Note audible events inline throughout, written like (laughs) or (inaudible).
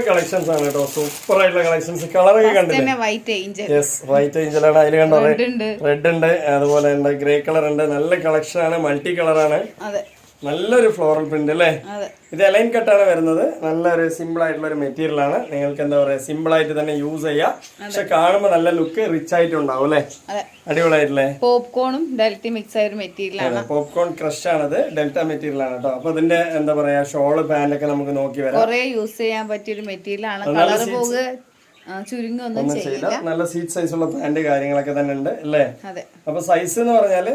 Collections ആണ് കേട്ടോ. Super ആയിട്ടുള്ള കളക്ഷൻസ് കളറൊക്കെ കണ്ടില്ലേ? തന്നെ വൈറ്റ് ഏഞ്ചൽ യെസ് വൈറ്റ് അതിൽ കണ്ടോ? റെഡ് ഉണ്ട്. റെഡ് ഉണ്ട് അതുപോലെ ഉണ്ട് ഗ്രേ കളർ ഉണ്ട്. നല്ല കളക്ഷൻ ആണ് മൾട്ടി കളറാണ് നല്ലൊരു ഫ്ലോറൽ പ്രിന്റ് അല്ലേ? ഇത് എലൈൻ കട്ടാണ് വരുന്നത്. നല്ലൊരു സിമ്പിൾ ആയിട്ടുള്ള ഒരു മെറ്റീരിയൽ ആണ്. നിങ്ങൾക്ക് എന്താ പറയാ സിമ്പിൾ ആയിട്ട് തന്നെ യൂസ് ചെയ്യാം. പക്ഷെ കാണുമ്പോൾ നല്ല ലുക്ക് റിച്ച് ആയിട്ട് ഉണ്ടാവും അല്ലേ അടിപൊളിയായിട്ടില്ലേ? പോപ്കോണും ഡൽറ്റി മിക്സ് ആയ ഒരു മെറ്റീരിയൽ ആണ്. പോപ്കോൺ ക്രഷ് ആണത്. ഡെൽറ്റ മെറ്റീരിയൽ ആണ് കേട്ടോ. അപ്പൊ ഇതിന്റെ എന്താ പറയാ ഷോൾ പാന്റ് ഒക്കെ നമുക്ക് നോക്കി വരാം. കുറെ യൂസ് ചെയ്യാൻ പറ്റിയ ഒരു മെറ്റീരിയൽ ആണ്. കളർ ചുരുങ്ങൊന്നും ചെയ്യില്ല. നല്ല സീറ്റ് സൈസ് ഉള്ള പാന്റ് കാര്യങ്ങളൊക്കെ തന്നെ ഉണ്ട് അല്ലേ? അപ്പൊ സൈസ് എന്ന് പറഞ്ഞാൽ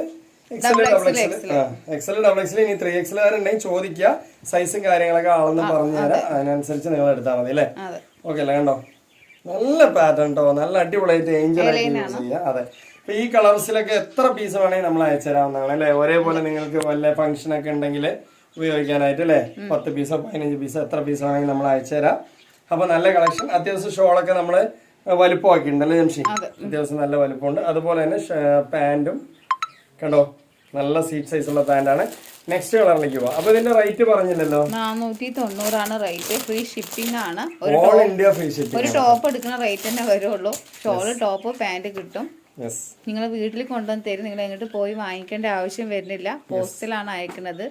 XL double XL XL double XL ഇനി ത്രീ എക്സൽ ഉണ്ടെങ്കിൽ ചോദിക്കുക. സൈസും കാര്യങ്ങളൊക്കെ ആളെന്ന് പറഞ്ഞു തരാം അതിനനുസരിച്ച് നിങ്ങൾ എടുത്താൽ മതി അല്ലേ? ഓക്കെ അല്ലേ കണ്ടോ? നല്ല പാറ്റേൺ കേട്ടോ നല്ല അടിപൊളിയായിട്ട് ഏഞ്ചൽ ആയിട്ട് യൂസ് ചെയ്യാം. അതെ. അപ്പൊ ഈ കളേഴ്സിലൊക്കെ എത്ര പീസ് വേണമെങ്കിൽ നമ്മൾ അയച്ചു തരാവുന്നതാണ് അല്ലേ? ഒരേപോലെ നിങ്ങൾക്ക് വല്ല ഫംഗ്ഷൻ ഒക്കെ ഉണ്ടെങ്കിൽ ഉപയോഗിക്കാനായിട്ട് അല്ലേ? പത്ത് പീസോ പതിനഞ്ച് പീസോ എത്ര പീസ് വേണമെങ്കിൽ നമ്മൾ അയച്ചു തരാം. അപ്പൊ നല്ല കളക്ഷൻ അത്യാവശ്യം ഷോളൊക്കെ നമ്മൾ വലുപ്പമാക്കിയിട്ടുണ്ട് അല്ലേ ജംഷി? അത്യാവശ്യം നല്ല വലുപ്പമുണ്ട്. അതുപോലെ തന്നെ പാന്റും കണ്ടോ? നല്ല സീറ്റ് സൈസ് ഉള്ള പാന്റാണ് നെക്സ്റ്റ് കളറിലേക്ക് പോവാം. അപ്പൊ ഇതിന്റെ റേറ്റ് പറഞ്ഞില്ലല്ലോ? നാനൂറ്റി തൊണ്ണൂറാണ് റേറ്റ് ഫ്രീ ഷിപ്പിംഗ് ആണ് ഓൾ ഇന്ത്യ ഫ്രീ ഷിപ്പിംഗ് ഒരു ടോപ്പ് എടുക്കുന്ന റേറ്റ് തന്നെ വരുള്ളൂ. ഷോൾ ടോപ്പ് പാന്റ് കിട്ടും. നിങ്ങൾ വീട്ടിൽ കൊണ്ടുവന്ന് തരും. നിങ്ങൾ എങ്ങോട്ട് പോയി വാങ്ങിക്കേണ്ട ആവശ്യം വരുന്നില്ല. പോസ്റ്റിലാണ് അയക്കുന്നത്.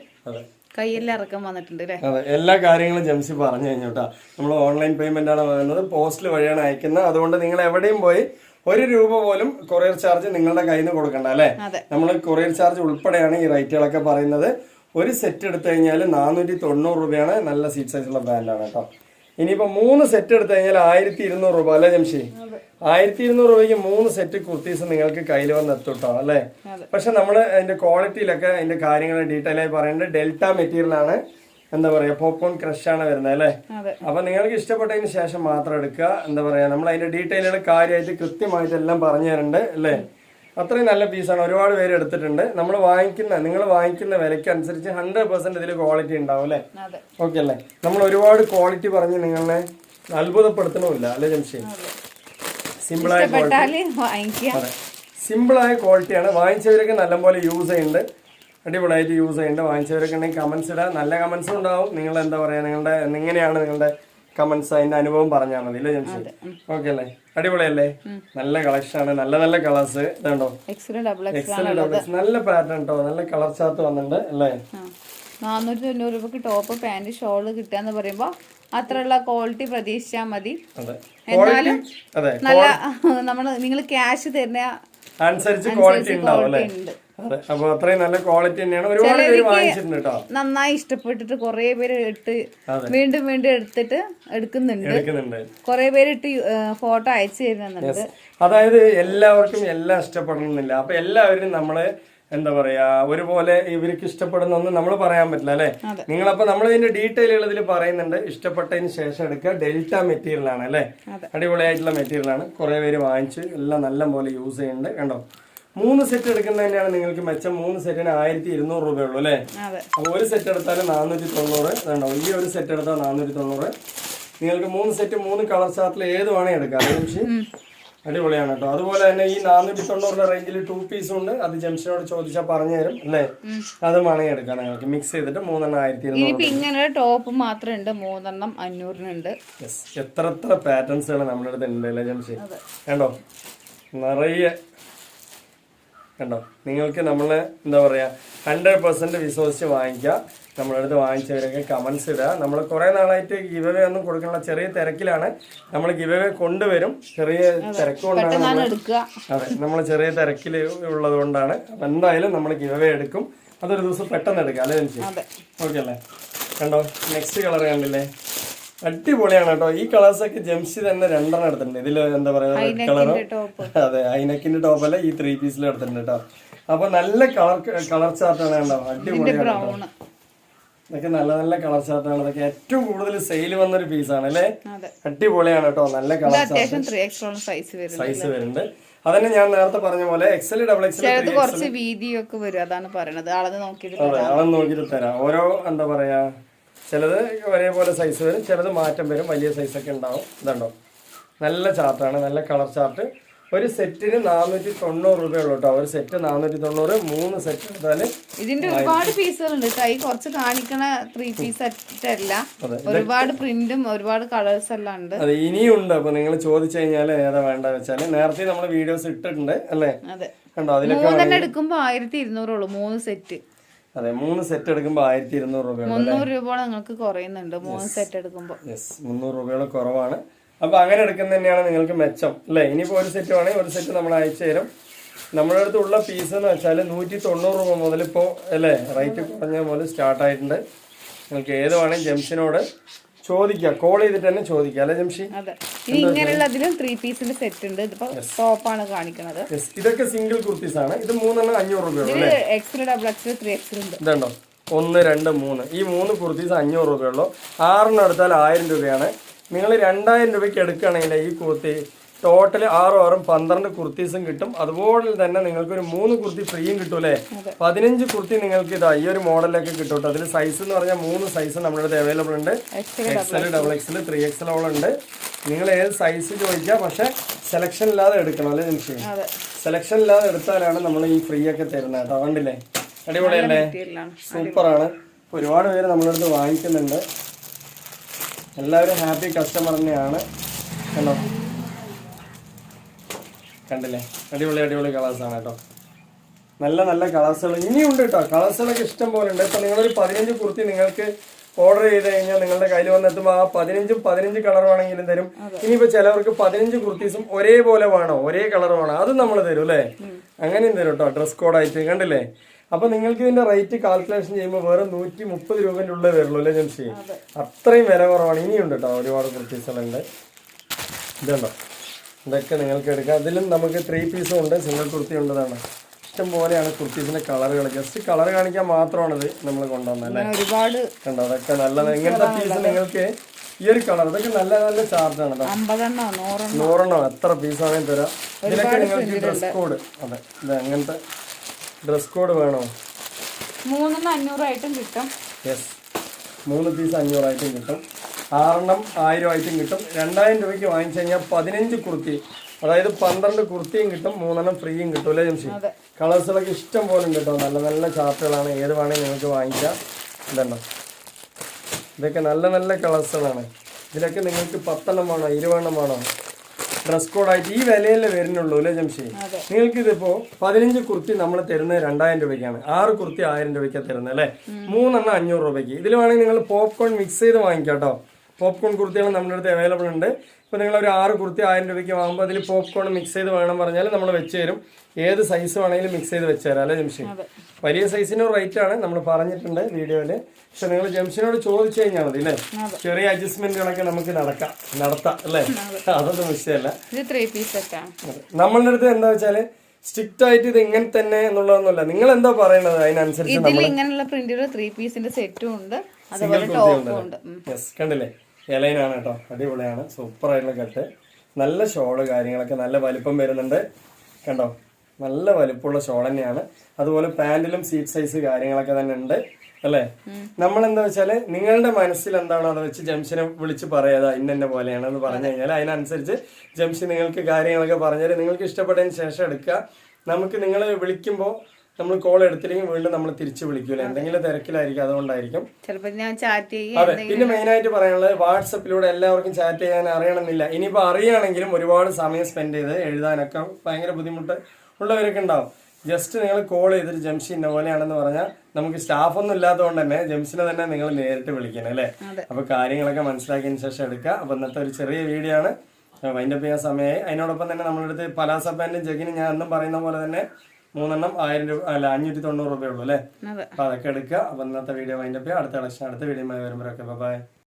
കയ്യിൽ ഇറക്കം വന്നിട്ടുണ്ട് അല്ലേ? എല്ലാ കാര്യങ്ങളും ജംസി പറഞ്ഞു കഴിഞ്ഞോട്ടാ നമ്മൾ ഓൺലൈൻ പേയ്മെന്റ് ആണ് പറയുന്നത് പോസ്റ്റിൽ വഴിയാണ് അയക്കുന്നത്. അതുകൊണ്ട് നിങ്ങൾ എവിടെയും പോയി ഒരു രൂപ പോലും കൊറിയർ ചാർജ് നിങ്ങളുടെ കയ്യിൽ നിന്ന് കൊടുക്കണ്ട അല്ലേ? നമ്മൾ കൊറിയർ ചാർജ് ഉൾപ്പെടെയാണ് ഈ റേറ്റുകളൊക്കെ പറയുന്നത്. ഒരു സെറ്റ് എടുത്തു കഴിഞ്ഞാൽ നാനൂറ്റി തൊണ്ണൂറ് രൂപയാണ് നല്ല സീറ്റ് സൈസുള്ള ബ്രാൻഡാണ് കേട്ടോ. ഇനിയിപ്പോ മൂന്ന് സെറ്റ് എടുത്തു കഴിഞ്ഞാൽ ആയിരത്തി ഇരുന്നൂറ് രൂപ അല്ലേ ജംഷി? ആയിരത്തി ഇരുന്നൂറ് രൂപയ്ക്ക് മൂന്ന് സെറ്റ് കുർത്തീസ് നിങ്ങൾക്ക് കയ്യിൽ വന്ന് എത്തുട്ടോ അല്ലേ? പക്ഷെ നമ്മൾ അതിന്റെ ക്വാളിറ്റിയിലൊക്കെ അതിന്റെ കാര്യങ്ങൾ ഡീറ്റെയിൽ ആയി പറയുന്നത് ഡെൽറ്റ മെറ്റീരിയൽ ആണ്. എന്താ പറയാ പോപ്കോൺ ക്രഷാണ് വരുന്നത് അല്ലേ? അപ്പൊ നിങ്ങൾക്ക് ഇഷ്ടപ്പെട്ടതിന് ശേഷം മാത്രം എടുക്കുക. എന്താ പറയാ നമ്മൾ അതിന്റെ ഡീറ്റെയിലുകൾ കാര്യമായിട്ട് കൃത്യമായിട്ട് എല്ലാം പറഞ്ഞു തരുന്നുണ്ട് അല്ലേ? അത്രയും നല്ല പീസാണ് ഒരുപാട് പേര് എടുത്തിട്ടുണ്ട്. നമ്മൾ വാങ്ങിക്കുന്ന നിങ്ങൾ വാങ്ങിക്കുന്ന വിലയ്ക്ക് അനുസരിച്ച് ഹൺഡ്രഡ് പെർസെന്റ് ഇതിൽ ക്വാളിറ്റി ഉണ്ടാവും അല്ലേ? ഓക്കെ അല്ലേ? നമ്മൾ ഒരുപാട് ക്വാളിറ്റി പറഞ്ഞ് നിങ്ങളെ അത്ഭുതപ്പെടുത്തണമില്ല അല്ലേ ജംഷി സിമ്പിളായ ക്വാളിറ്റി സിമ്പിളായ ക്വാളിറ്റിയാണ് വാങ്ങിച്ചവരൊക്കെ നല്ലപോലെ യൂസ് ചെയ്യുന്നുണ്ട്. അടിപൊളിയായിട്ട് യൂസ് ചെയ്യുന്നുണ്ട് വാങ്ങിച്ചവരൊക്കെ ഉണ്ടെങ്കിൽ കമൻസ് ഇടുക നല്ല കമൻസും ഉണ്ടാവും. നിങ്ങൾ എന്താ പറയുക നിങ്ങളുടെ എങ്ങനെയാണ് നിങ്ങളുടെ കമൻസ് അതിന്റെ അനുഭവം പറഞ്ഞാൽ മതി അല്ലേ ജംഷി ഓക്കെ അല്ലേ? അടിപൊളിയല്ലേ? നല്ല കളക്ഷൻ ആണ്. നല്ല നല്ല കളേഴ്സ് ഇതുണ്ടോ? നല്ല പാറ്റേൺ കേട്ടോ നല്ല കളർ ചാർട്ട് വന്നിട്ടുണ്ട് അല്ലേ? നാനൂറ്റി തൊണ്ണൂറ് രൂപക്ക് ടോപ്പ് പാന്റ് ഷോൾ കിട്ടാന്ന് പറയുമ്പോ അത്രയുള്ള ക്വാളിറ്റി പ്രതീക്ഷിച്ചാൽ മതി. അതെ. എന്നാലും നല്ല (laughs) നമ്മൾ നിങ്ങൾ ക്യാഷ് തരുന്ന അനുസരിച്ച് ക്വാളിറ്റി ഉണ്ടാവും അതെ. അപ്പൊ അത്രയും നല്ല ക്വാളിറ്റി തന്നെയാണ്. ഒരുപാട് പേര് വാങ്ങിച്ചിട്ടുണ്ട് കേട്ടോ നന്നായി ഇഷ്ടപ്പെട്ടിട്ട് കുറെ പേര് ഇട്ട് വീണ്ടും വീണ്ടും എടുത്തിട്ട് എടുക്കുന്നുണ്ട്. എടുക്കുന്നുണ്ട്. കുറെ പേര് ഇട്ട് ഫോട്ടോ അയച്ചു തരുന്നുണ്ട്. അതായത് എല്ലാവർക്കും എല്ലാം ഇഷ്ടപ്പെടണമെന്നില്ല അപ്പൊ എല്ലാവരും നമ്മൾ എന്താ പറയാ ഒരുപോലെ ഇവർക്ക് ഇഷ്ടപ്പെടുന്നൊന്നും നമ്മൾ പറയാൻ പറ്റില്ല അല്ലെ? നിങ്ങളപ്പൊ നിങ്ങളപ്പോ നമ്മൾ ഇതിന്റെ ഡീറ്റെയിലുകൾ ഇതിൽ പറയുന്നുണ്ട്. ഇഷ്ടപ്പെട്ടതിന് ശേഷം എടുക്കുക. ഡെൽറ്റ മെറ്റീരിയൽ ആണ് അല്ലെ? അടിപൊളിയായിട്ടുള്ള മെറ്റീരിയൽ ആണ്. കുറെ പേര് വാങ്ങിച്ച് എല്ലാം നല്ല പോലെ യൂസ് ചെയ്യുന്നുണ്ട്. കണ്ടോ? മൂന്ന് സെറ്റ് എടുക്കുന്നത് തന്നെയാണ് നിങ്ങൾക്ക് മെച്ചം മൂന്ന് സെറ്റിന് ആയിരത്തി ഇരുന്നൂറ് രൂപയുള്ളൂ അല്ലേ? അപ്പോൾ ഒരു സെറ്റ് എടുത്താൽ നാനൂറ്റി തൊണ്ണൂറ് കണ്ടോ ഈ ഒരു സെറ്റ് എടുത്താൽ നാനൂറ്റി തൊണ്ണൂറ് നിങ്ങൾക്ക് മൂന്ന് സെറ്റ് മൂന്ന് കളർ ചാർട്ടിൽ ഏത് വേണേ എടുക്കാം ജംഷി? അടിപൊളിയാണ് കേട്ടോ. അതുപോലെ തന്നെ ഈ നാനൂറ്റി തൊണ്ണൂറിന്റെ റേഞ്ചിൽ ടു പീസ് ഉണ്ട്. അത് ജംഷനോട് ചോദിച്ചാൽ പറഞ്ഞു തരും അല്ലേ അത് മണി എടുക്കാം നിങ്ങൾക്ക്. മിക്സ് ചെയ്തിട്ട് മൂന്നെണ്ണം ആയിരത്തി ഇരുന്നൂറ് ഇങ്ങനെ ടോപ്പ് മാത്രം ഉണ്ട് മൂന്നെണ്ണം അഞ്ഞൂറിനുണ്ട് എത്ര എത്ര പാറ്റേൺസ് ആണ് നമ്മുടെ അടുത്ത് ഉണ്ട് അല്ലേ ജംഷി? കണ്ടോ? നിറയെ കണ്ടോ? നിങ്ങൾക്ക് നമ്മൾ എന്താ പറയുക ഹൺഡ്രഡ് പെർസെന്റ് വിശ്വസിച്ച് വാങ്ങിക്കുക. നമ്മുടെ അടുത്ത് വാങ്ങിച്ചവരൊക്കെ കമൻസ് ഇടുക. നമ്മൾ കുറേ നാളായിട്ട് ഗിവവേ ഒന്നും കൊടുക്കാനുള്ള ചെറിയ തിരക്കിലാണ്. നമ്മൾ ഗിവവേ കൊണ്ടുവരും. ചെറിയ തിരക്ക് കൊണ്ടാണ് അതെ നമ്മൾ ചെറിയ തിരക്കിൽ ഉള്ളത് കൊണ്ടാണ് അപ്പം എന്തായാലും നമ്മൾ ഗിവവേ എടുക്കും. അതൊരു ദിവസം പെട്ടെന്ന് എടുക്കാം അല്ലേ എനിക്ക് ഓക്കെ അല്ലേ? കണ്ടോ? നെക്സ്റ്റ് കളർ കണ്ടില്ലേ? അടിപൊളിയാണ് കേട്ടോ. ഈ കളേഴ്സ് ഒക്കെ ജംസി തന്നെ രണ്ടെണ്ണം എടുത്തിട്ടുണ്ട്. ഇതിൽ എന്താ പറയുക റെഡ് കളറും ടോപ്പ് അതെ ഐനക്കിന്റെ ടോപ്പ് അല്ല ഈ ത്രീ പീസിൽ എടുത്തിട്ടുണ്ട് കേട്ടോ. അപ്പൊ നല്ല കളർ കളർ ചാർട്ടാണ് കേട്ടോ അടിപൊളിയാണ് കേട്ടോ. ഇതൊക്കെ നല്ല നല്ല കളർ ചാർട്ടാണ് ഇതൊക്കെ ഏറ്റവും കൂടുതൽ സെയിൽ വന്നൊരു പീസാണ് അല്ലേ? അടിപൊളിയാണ് കേട്ടോ. നല്ല കളർ സൈസ് വരും സൈസ് വരുന്നുണ്ട്. അതന്നെ ഞാൻ നേരത്തെ പറഞ്ഞ പോലെ എക്സൽ ഡബിൾ എക്സൽ കുറച്ച് വീതിയൊക്കെ വരും. അതാണ് പറയുന്നത് അളന്ന് നോക്കിയിട്ട് അളന്ന് നോക്കിയിട്ട് തരാം. ഓരോ എന്താ പറയാ ചിലത് ഒരേപോലെ സൈസ് വരും ചിലത് മാറ്റം വരും വലിയ സൈസൊക്കെ ഉണ്ടാവും. ഇതുണ്ടോ? നല്ല ചാർട്ടാണ് നല്ല കളർ ചാർട്ട് ഒരു സെറ്റിന് നാനൂറ്റി തൊണ്ണൂറ് രൂപയുള്ളൂ കേട്ടോ ഒരു സെറ്റ് നാനൂറ്റി തൊണ്ണൂറ് മൂന്ന് സെറ്റ് എടുത്താൽ ഇതിന്റെ ഒരുപാട് പീസുകളുണ്ട് കൈ കുറച്ച് കാണിക്കണ ത്രീ പീസ് സെറ്റ് അല്ല ഒരുപാട് പ്രിന്റും ഒരുപാട് കളേഴ്സ് എല്ലാം ഉണ്ട്. അതെ ഇനിയും ഉണ്ട്. അപ്പൊ നിങ്ങൾ ചോദിച്ചു കഴിഞ്ഞാൽ ഏതാ വേണ്ട വെച്ചാൽ നേരത്തെ നമ്മൾ വീഡിയോസ് ഇട്ടിട്ടുണ്ട് അല്ലേ? അതെ. കണ്ടോ? അതിലൊക്കെ എടുക്കുമ്പോ ആയിരത്തി ഇരുന്നൂറുള്ളൂ മൂന്ന് സെറ്റ് അതെ മൂന്ന് സെറ്റ് എടുക്കുമ്പോൾ ആയിരത്തി ഇരുന്നൂറ് രൂപ മുന്നൂറ് രൂപ നിങ്ങൾക്ക് കുറയുന്നുണ്ട്. മൂന്ന് സെറ്റ് എടുക്കുമ്പോ. യെസ് മുന്നൂറ് രൂപയോളം കുറവാണ്. അപ്പൊ അങ്ങനെ എടുക്കുന്ന തന്നെയാണ് നിങ്ങൾക്ക് മെച്ചം അല്ലേ? ഇനിയിപ്പോ ഒരു സെറ്റ് വേണമെങ്കിൽ ഒരു സെറ്റ് നമ്മൾ അയച്ചു തരും. നമ്മുടെ അടുത്തുള്ള പീസ് എന്ന് വെച്ചാൽ നൂറ്റി തൊണ്ണൂറ് രൂപ മുതൽ ഇപ്പോ അല്ലേ? റേറ്റ് കുറഞ്ഞ മുതൽ സ്റ്റാർട്ട് ആയിട്ടുണ്ട്. നിങ്ങൾക്ക് ഏത് വേണമെങ്കിൽ ജംഷനോട് ചോദിക്കാം. കോൾ ചെയ്തിട്ട് തന്നെ ചോദിക്കാം. അല്ലെ ജംഷി? അതെ. ഇനി ഇങ്ങനെയുള്ളതിലും ത്രീ പീസിന്റെ സെറ്റ് ഉണ്ട്. ഇതിപ്പോ ടോപ്പാണ് കാണിക്കുന്നത് ഇതൊക്കെ സിംഗിൾ കുർത്തീസ് ആണ്. ഇത് മൂന്നെണ്ണം അഞ്ഞൂറ് എക്സിൽ എക്സൽ ഡബിൾ എക്സിൽ ത്രീ എക്സിൽ ഉണ്ട്. ഇതുണ്ടോ? ഒന്ന് രണ്ട് മൂന്ന്. ഈ മൂന്ന് കുർത്തീസ് അഞ്ഞൂറ് രൂപയുള്ളൂ ആറിന് എടുത്താൽ ആയിരം രൂപയാണ്. നിങ്ങൾ രണ്ടായിരം രൂപയ്ക്ക് എടുക്കുകയാണെങ്കിൽ ഈ കുർത്തി ടോട്ടൽ ആറും ആറും പന്ത്രണ്ട് കുർത്തീസും കിട്ടും. അതുപോലെ തന്നെ നിങ്ങൾക്ക് ഒരു മൂന്ന് കുർത്തി ഫ്രീയും കിട്ടും അല്ലേ പതിനഞ്ച് കുർത്തി നിങ്ങൾക്ക് ഇതാ ഈ ഒരു മോഡലൊക്കെ കിട്ടും കേട്ടോ. അതിൽ സൈസ് എന്ന് പറഞ്ഞാൽ മൂന്ന് സൈസ് നമ്മുടെ അടുത്ത് അവൈലബിൾ ഉണ്ട്. XL L double XL three XL ഉണ്ട്. നിങ്ങൾ ഏത് സൈസ് ചോദിക്കുക പക്ഷെ സെലക്ഷൻ ഇല്ലാതെ എടുക്കണം അല്ലേ നിമിഷം സെലക്ഷൻ ഇല്ലാതെ എടുത്താലാണ് നമ്മൾ ഈ ഫ്രീ ഒക്കെ തരുന്നത് കേട്ടോ. കണ്ടില്ലേ? അടിപൊളിയല്ലേ സൂപ്പറാണ് ഒരുപാട് പേര് നമ്മളടുത്ത് വാങ്ങിക്കുന്നുണ്ട്. എല്ലാവരും ഹാപ്പി കസ്റ്റമർ തന്നെയാണ്. കണ്ടോ? കണ്ടില്ലേ? അടിപൊളി അടിപൊളി കളേഴ്സാണ് കേട്ടോ. നല്ല നല്ല കളേഴ്സുകൾ ഇനിയുണ്ട് കേട്ടോ. കളേഴ്സുകളൊക്കെ ഇഷ്ടം പോലെ ഉണ്ട്. ഇപ്പം നിങ്ങളൊരു പതിനഞ്ച് കുർത്തി നിങ്ങൾക്ക് ഓർഡർ ചെയ്ത് കഴിഞ്ഞാൽ നിങ്ങളുടെ കയ്യിൽ വന്നെത്തുമ്പോൾ ആ പതിനഞ്ചും പതിനഞ്ച് കളർ വേണമെങ്കിലും തരും. ഇനിയിപ്പോൾ ചിലവർക്ക് പതിനഞ്ച് കുർത്തീസും ഒരേപോലെ വേണോ? ഒരേ കളർ വേണോ? അതും നമ്മൾ തരും അല്ലേ? അങ്ങനെയും തരും കേട്ടോ. ഡ്രസ് കോഡായിട്ട് കണ്ടില്ലേ? അപ്പൊ നിങ്ങൾക്ക് ഇതിന്റെ റേറ്റ് കാൽക്കുലേഷൻ ചെയ്യുമ്പോൾ വേറെ നൂറ്റി മുപ്പത് രൂപന്റെ ഉള്ളേ വരുള്ളൂ അല്ലേ ജംഷി? അത്രയും വില കുറവാണ്. ഇനിയുണ്ട് കേട്ടോ ഒരുപാട് കുർത്തീസുകളുണ്ട്. ഇതുണ്ടോ? ഇതൊക്കെ നിങ്ങൾക്ക് എടുക്കാം. അതിലും നമുക്ക് ത്രീ പീസും ഉണ്ട് സിംഗിൾ കുർത്തി ഉണ്ടതാണ് ഇഷ്ടം പോലെയാണ് കുർത്തീസിന്റെ കളറുകൾ ജസ്റ്റ് കളർ കാണിക്കാൻ മാത്രമാണിത് നമ്മൾ കൊണ്ടുവന്നത് ഒരുപാട് കണ്ടോ? അതൊക്കെ നല്ലത് ഇങ്ങനത്തെ പീസ് നിങ്ങൾക്ക് ഈ ഒരു കളർ ഇതൊക്കെ നല്ല നല്ല ചാർജാണ് ആണ് അമ്പതെണ്ണോ നൂറെണ്ണോ? നൂറെണ്ണം? എത്ര പീസാണെങ്കിൽ തരാം. ഇതിനൊക്കെ നിങ്ങൾക്ക് ഡ്രസ് കോഡ് അതെ ഇത് അങ്ങനത്തെ ഡ്രസ് കോഡ് വേണോ? മൂന്നെണ്ണം അഞ്ഞൂറായിട്ടും കിട്ടും. യെസ് മൂന്ന് പീസ് അഞ്ഞൂറായിട്ടും കിട്ടും. ആറെണ്ണം ആയിരം ആയിട്ടും കിട്ടും. രണ്ടായിരം രൂപയ്ക്ക് വാങ്ങിച്ചു കഴിഞ്ഞാൽ പതിനഞ്ച് കുർത്തി. അതായത് പന്ത്രണ്ട് കുർത്തിയും കിട്ടും മൂന്നെണ്ണം ഫ്രീയും കിട്ടും അല്ലേ ജംഷി അതെ. കളേഴ്സുകളൊക്കെ ഇഷ്ടം പോലെ ഉണ്ട് കേട്ടോ. നല്ല നല്ല ചാർട്ടുകളാണ്. ഏത് വേണേൽ നിങ്ങൾക്ക് വാങ്ങിക്കാം. ഇതുണ്ടോ? ഇതൊക്കെ നല്ല നല്ല കളേഴ്സുകളാണ് ഇതിലൊക്കെ നിങ്ങൾക്ക് പത്തെണ്ണം വേണോ? ഇരുപതെണ്ണം വേണോ? ഡ്രസ് കോഡായിട്ട് ഈ വിലയല്ലേ വരുന്നുള്ളൂ അല്ലേ ജംഷി നിങ്ങൾക്കിതിപ്പോൾ നിങ്ങൾക്ക് ഇതിപ്പോ പതിനഞ്ച് കുർത്തി നമ്മൾ തരുന്നത് രണ്ടായിരം രൂപയ്ക്കാണ്. ആറ് കുർത്തി ആയിരം രൂപയ്ക്കാണ് തരുന്നത് അല്ലേ? മൂന്നെണ്ണം അഞ്ഞൂറ് രൂപയ്ക്ക്. ഇതിൽ വേണമെങ്കിൽ നിങ്ങൾ പോപ്കോൺ മിക്സ് ചെയ്ത് വാങ്ങിക്കാം കേട്ടോ. പോപ്കോൺ കുർത്തികൾ നമ്മുടെ അടുത്ത് അവൈലബിൾ ഉണ്ട്. ഇപ്പോൾ നിങ്ങൾ ഒരു ആറ് കുർത്തി ആയിരം രൂപയ്ക്ക് വാങ്ങുമ്പോൾ അതിൽ പോപ്കോൺ മിക്സ് ചെയ്ത് വേണം പറഞ്ഞാൽ നമ്മൾ വെച്ച് തരും. ഏത് സൈസ് വേണമെങ്കിലും മിക്സ് ചെയ്ത് വെച്ച് തരാം അല്ലേ ജംഷി അതെ. വലിയ സൈസിന് റേറ്റ് ആണ് നമ്മൾ പറഞ്ഞിട്ടുണ്ട് വീഡിയോയിൽ പക്ഷെ നിങ്ങൾ ജംഷനോട് ചോദിച്ചു കഴിഞ്ഞാൽ മതി അല്ലേ? ചെറിയ അഡ്ജസ്റ്റ്മെന്റുകളൊക്കെ നമുക്ക് നടക്കാം നടത്താം അല്ലേ? അതൊന്നും വിഷയമല്ല. നമ്മളുടെ അടുത്ത് എന്താ വെച്ചാൽ സ്ട്രിക്റ്റ് ആയിട്ട് ഇത് ഇങ്ങനെ തന്നെ എന്നുള്ളതൊന്നുമല്ല. നിങ്ങൾ എന്താ പറയുന്നത് അതിനനുസരിച്ച് ഇങ്ങനെയുള്ള പ്രിന്റുകൾ ത്രീ പീസിന്റെ സെറ്റും ഉണ്ട്. അതുപോലെ കണ്ടില്ലേ? എലൈനാണ് കേട്ടോ. അടിപൊളിയാണ്. സൂപ്പർ ആയിട്ടുള്ള കട്ട് നല്ല ഷോൾ കാര്യങ്ങളൊക്കെ നല്ല വലിപ്പം വരുന്നുണ്ട്. കണ്ടോ? നല്ല വലിപ്പമുള്ള ഷോൾ തന്നെയാണ്. അതുപോലെ പാന്റിലും സീറ്റ് സൈസ് കാര്യങ്ങളൊക്കെ തന്നെ ഉണ്ട്. അല്ലേ? നമ്മൾ എന്താ വെച്ചാൽ നിങ്ങളുടെ മനസ്സിൽ എന്താണോ അത് വെച്ച് ജംഷനെ വിളിച്ച് പറയാതാ ഇന്നെ പോലെയാണ് എന്ന് പറഞ്ഞു കഴിഞ്ഞാൽ അതിനനുസരിച്ച് ജംഷൻ നിങ്ങൾക്ക് കാര്യങ്ങളൊക്കെ പറഞ്ഞാൽ നിങ്ങൾക്ക് ഇഷ്ടപ്പെട്ടതിന് ശേഷം എടുക്കുക. നമുക്ക് നിങ്ങൾ വിളിക്കുമ്പോൾ നമ്മൾ കോൾ എടുത്തില്ലെങ്കിൽ വീണ്ടും നമ്മൾ തിരിച്ചു വിളിക്കൂല? എന്തെങ്കിലും തിരക്കിലായിരിക്കും അതുകൊണ്ടായിരിക്കും. അതെ പിന്നെ മെയിൻ ആയിട്ട് പറയാനുള്ളത് വാട്സപ്പിലൂടെ എല്ലാവർക്കും ചാറ്റ് ചെയ്യാൻ അറിയണമെന്നില്ല. ഇനിയിപ്പോ അറിയുകയാണെങ്കിലും ഒരുപാട് സമയം സ്പെൻഡ് ചെയ്ത് എഴുതാനൊക്കെ ഭയങ്കര ബുദ്ധിമുട്ട് ഉള്ളവരൊക്കെ ഉണ്ടാവും. ജസ്റ്റ് നിങ്ങൾ കോൾ ചെയ്തിട്ട് ജംഷി ഇന്ന പോലെയാണെന്ന് പറഞ്ഞാൽ നമുക്ക് സ്റ്റാഫ് ഒന്നും ഇല്ലാത്തതുകൊണ്ട് തന്നെ ജംഷിനെ തന്നെ നിങ്ങൾ നേരിട്ട് വിളിക്കണം അല്ലേ. അപ്പൊ കാര്യങ്ങളൊക്കെ മനസ്സിലാക്കിയതിന് ശേഷം എടുക്കുക. അപ്പൊ ഇന്നത്തെ ഒരു ചെറിയ വീഡിയോ ആണ്. വൈൻഡപ്പ് ചെയ്യാൻ സമയമായി. അതിനോടൊപ്പം തന്നെ നമ്മുടെ അടുത്ത് പലാസ പാന്റും ജഗിനും ഞാൻ എന്നും പറയുന്ന പോലെ തന്നെ മൂന്നെണ്ണം ആയിരം രൂപ അല്ല അഞ്ഞൂറ്റി തൊണ്ണൂറ് രൂപയുള്ളൂ അല്ലേ? അപ്പൊ അതൊക്കെ എടുക്കുക. അപ്പൊ ഇന്നത്തെ വീഡിയോ വൈൻഡപ്പ് അടുത്ത കളക്ഷൻ അടുത്ത വീഡിയോ വരുമ്പോഴൊക്കെ. ബൈ